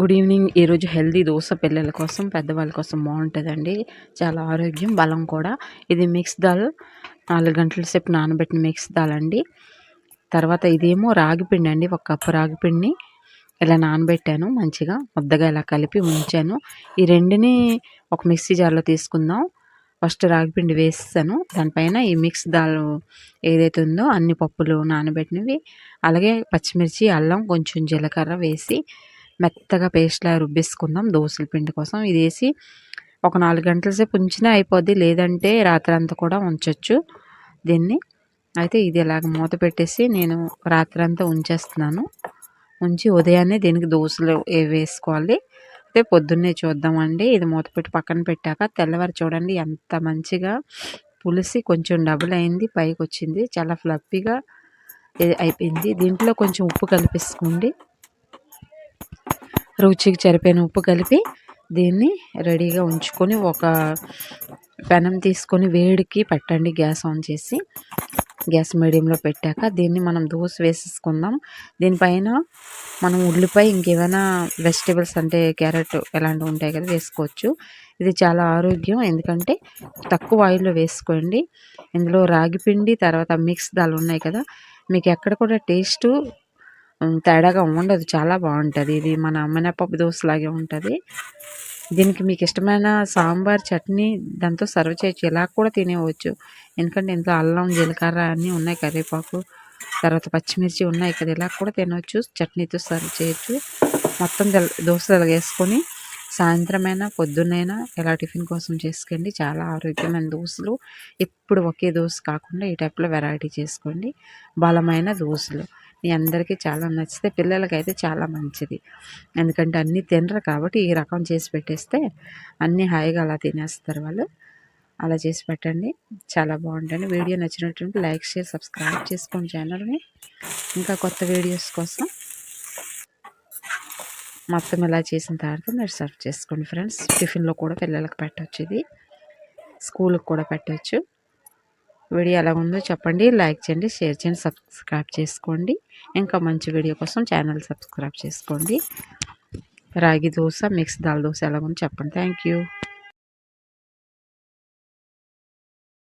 Good evening. ఈరోజు healthy dosa పిల్లల కోసం పెద్దవాళ్ళ కోసం బాగుంటుందండి. చాలా ఆరోగ్యం బలం కూడా. ఇది మిక్స్ దాల్. నాలుగు గంటల సేపు నానబెట్టిన మిక్స్ దాల్ అండి. తర్వాత ఇదేమో రాగిపిండి అండి. ఒక కప్పు రాగిపిండిని ఇలా నానబెట్టాను మంచిగా. ముద్దగా ఇలా కలిపి ఉంచాను. ఈ రెండుని ఒక మిక్సీ జార్లో తీసుకుందాం. ఫస్ట్ రాగిపిండి వేస్తాను. దానిపైన ఈ మిక్స్ దాల్ ఏదైతే ఉందో అన్ని పప్పులు నానబెట్టినవి. అలాగే పచ్చిమిర్చి అల్లం కొంచెం జీలకర్ర వేసి మెత్తగా పేస్ట్లా రుబ్బేసుకుందాం. దోశల పిండి కోసం ఇది వేసి ఒక నాలుగు గంటల సేపు ఉంచినా అయిపోద్ది. లేదంటే రాత్రి అంతా కూడా ఉంచవచ్చు దీన్ని. అయితే ఇది ఇలాగ మూత పెట్టేసి నేను రాత్రి అంతా ఉంచేస్తున్నాను. ఉంచి ఉదయాన్నే దీనికి దోశలు వేసుకోవాలి. అయితే పొద్దున్నే చూద్దామండి. ఇది మూత పెట్టి పక్కన పెట్టాక తెల్లవారు చూడండి ఎంత మంచిగా పులిసి కొంచెం డబుల్ అయింది పైకి వచ్చింది చాలా ఫ్లఫీగా అయిపోయింది. దీంట్లో కొంచెం ఉప్పు కలిపేసుకోండి. రుచికి సరిపోయిన ఉప్పు కలిపి దీన్ని రెడీగా ఉంచుకొని ఒక పెనం తీసుకొని వేడికి పెట్టండి. గ్యాస్ ఆన్ చేసి గ్యాస్ మీడియంలో పెట్టాక దీన్ని మనం దోశ వేసేసుకుందాం. దీనిపైన మనం ఉల్లిపాయ ఇంకేమైనా వెజిటేబుల్స్ అంటే క్యారెట్ ఇలాంటివి ఉంటాయి కదా వేసుకోవచ్చు. ఇది చాలా ఆరోగ్యం. ఎందుకంటే తక్కువ ఆయిల్లో వేసుకోండి. ఇందులో రాగి పిండి తర్వాత మిక్స్ దాలు ఉన్నాయి కదా. మీకు ఎక్కడ కూడా టేస్టు తేడాగా ఉండదు. చాలా బాగుంటుంది. ఇది మన మినపప్పు దోశలాగే ఉంటుంది. దీనికి మీకు ఇష్టమైన సాంబార్ చట్నీ దాంతో సర్వ్ చేయొచ్చు. ఇలా కూడా తినేవచ్చు. ఎందుకంటే ఇంట్లో అల్లం జీలకర్ర అన్నీ ఉన్నాయి కరివేపాకు తర్వాత పచ్చిమిర్చి ఉన్నాయి కదా ఇలా కూడా తినవచ్చు చట్నీతో సర్వ్ చేయొచ్చు. మొత్తం దోశలు వేసుకొని సాయంత్రమైనా పొద్దున్నైనా ఇలా టిఫిన్ కోసం చేసుకోండి చాలా ఆరోగ్యమైన దోశలు. ఎప్పుడు ఒకే దోశ కాకుండా ఈ టైప్లో వెరైటీ చేసుకోండి. బలమైన దోశలు. మీ అందరికీ చాలా నచ్చితే పిల్లలకైతే చాలా మంచిది. ఎందుకంటే అన్నీ తినరు కాబట్టి ఈ రకం చేసి పెట్టేస్తే అన్నీ హాయిగా అలా తినేస్తారు వాళ్ళు. అలా చేసి పెట్టండి. చాలా బాగుంటుంది. వీడియో నచ్చినటువంటి లైక్ షేర్ సబ్స్క్రైబ్ చేసుకోండి ఛానల్ని. ఇంకా కొత్త వీడియోస్ కోసం మొత్తం ఇలా చేసిన తర్వాత మీరు సర్వ్ చేసుకోండి ఫ్రెండ్స్. టిఫిన్లో కూడా పిల్లలకు పెట్టవచ్చు ఇది. స్కూల్కి కూడా పెట్టవచ్చు వీడియో ఎలా ఉందో చెప్పండి లైక్ చేయండి షేర్ చేయండి సబ్స్క్రైబ్ చేసుకోండి. ఇంకా మంచి వీడియో కోసం ఛానల్ సబ్స్క్రైబ్ చేసుకోండి. రాగి దోశ మిక్స్ దాల్ దోశ ఎలా ఉందో చెప్పండి. థ్యాంక్